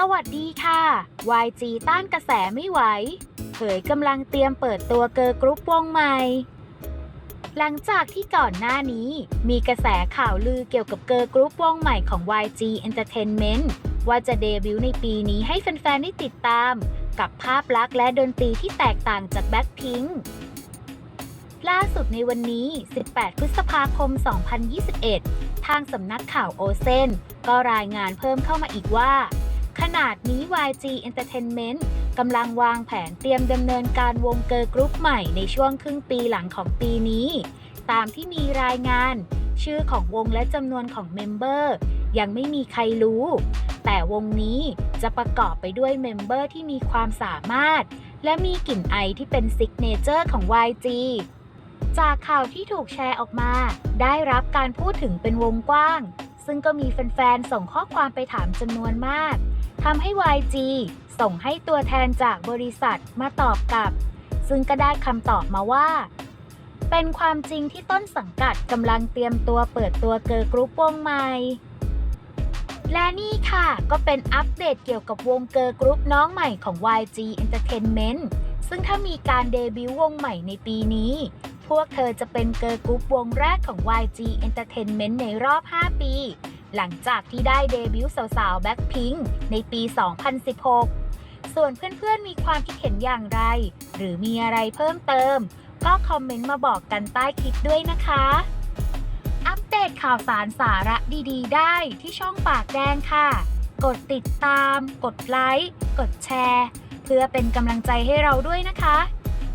สวัสดีค่ะ YG ต้านกระแสไม่ไหว เผยกำลังเตรียมเปิดตัวเกิร์กรุ๊ปวงใหม่ หลังจากที่ก่อนหน้านี้ มีกระแสข่าวลือเกี่ยวกับเกิร์กรุ๊ปวงใหม่ของ YG Entertainment ว่าจะเดบิวต์ในปีนี้ให้แฟนๆได้ติดตาม กับภาพลักษณ์และดนตรีที่แตกต่างจาก Blackpink ล่าสุดในวันนี้ 18 พฤษภาคม 2021 ทางสำนักข่าวโอเซนก็รายงานเพิ่มเข้ามาอีกว่า ขนาดนี้ YG Entertainment กำลังวางแผนเตรียมดำเนินการวงเกิร์กรุ๊ปใหม่ในช่วงครึ่งปีหลังของปีนี้ ตามที่มีรายงาน ชื่อของวงและจำนวนของเมมเบอร์ ยังไม่มีใครรู้ แต่วงนี้จะประกอบไปด้วยเมมเบอร์ที่มีความสามารถ และมีกลิ่นไอที่เป็นซิกเนเจอร์ของ YG จากข่าวที่ถูกแชร์ออกมา ได้รับการพูดถึงเป็นวงกว้าง ซึ่งก็มีแฟนๆ ส่งข้อความไปถามจำนวนมาก ทำให้ YG ส่งให้ตัวแทนจากบริษัทมาตอบกลับ ซึ่งก็ได้คำตอบมาว่า เป็นความจริงที่ต้นสังกัดกำลังเตรียมตัวเปิดตัวเกิร์ลกรุ๊ปวงใหม่ และนี่ค่ะก็เป็นอัปเดตเกี่ยวกับวงเกิร์ลกรุ๊ปน้องใหม่ของ YG Entertainment ซึ่งถ้ามีการเดบิวต์วงใหม่ในปีนี้ พวกเธอจะเป็นเกิร์ลกรุ๊ปวงแรกของ YG Entertainment ในรอบ 5 ปี หลังจากที่ได้เดบิวต์สาวๆ Blackpink ในปี 2016 ส่วนเพื่อนๆ มีความคิดเห็นอย่างไร หรือมีอะไรเพิ่มเติม ก็คอมเมนต์มาบอกกันใต้คลิปด้วยนะคะ อัปเดตข่าวสารสาระดีๆ ได้ที่ช่องปากแดงค่ะ กดติดตาม กดไลค์ กดแชร์ เพื่อเป็นกำลังใจให้เราด้วยนะคะ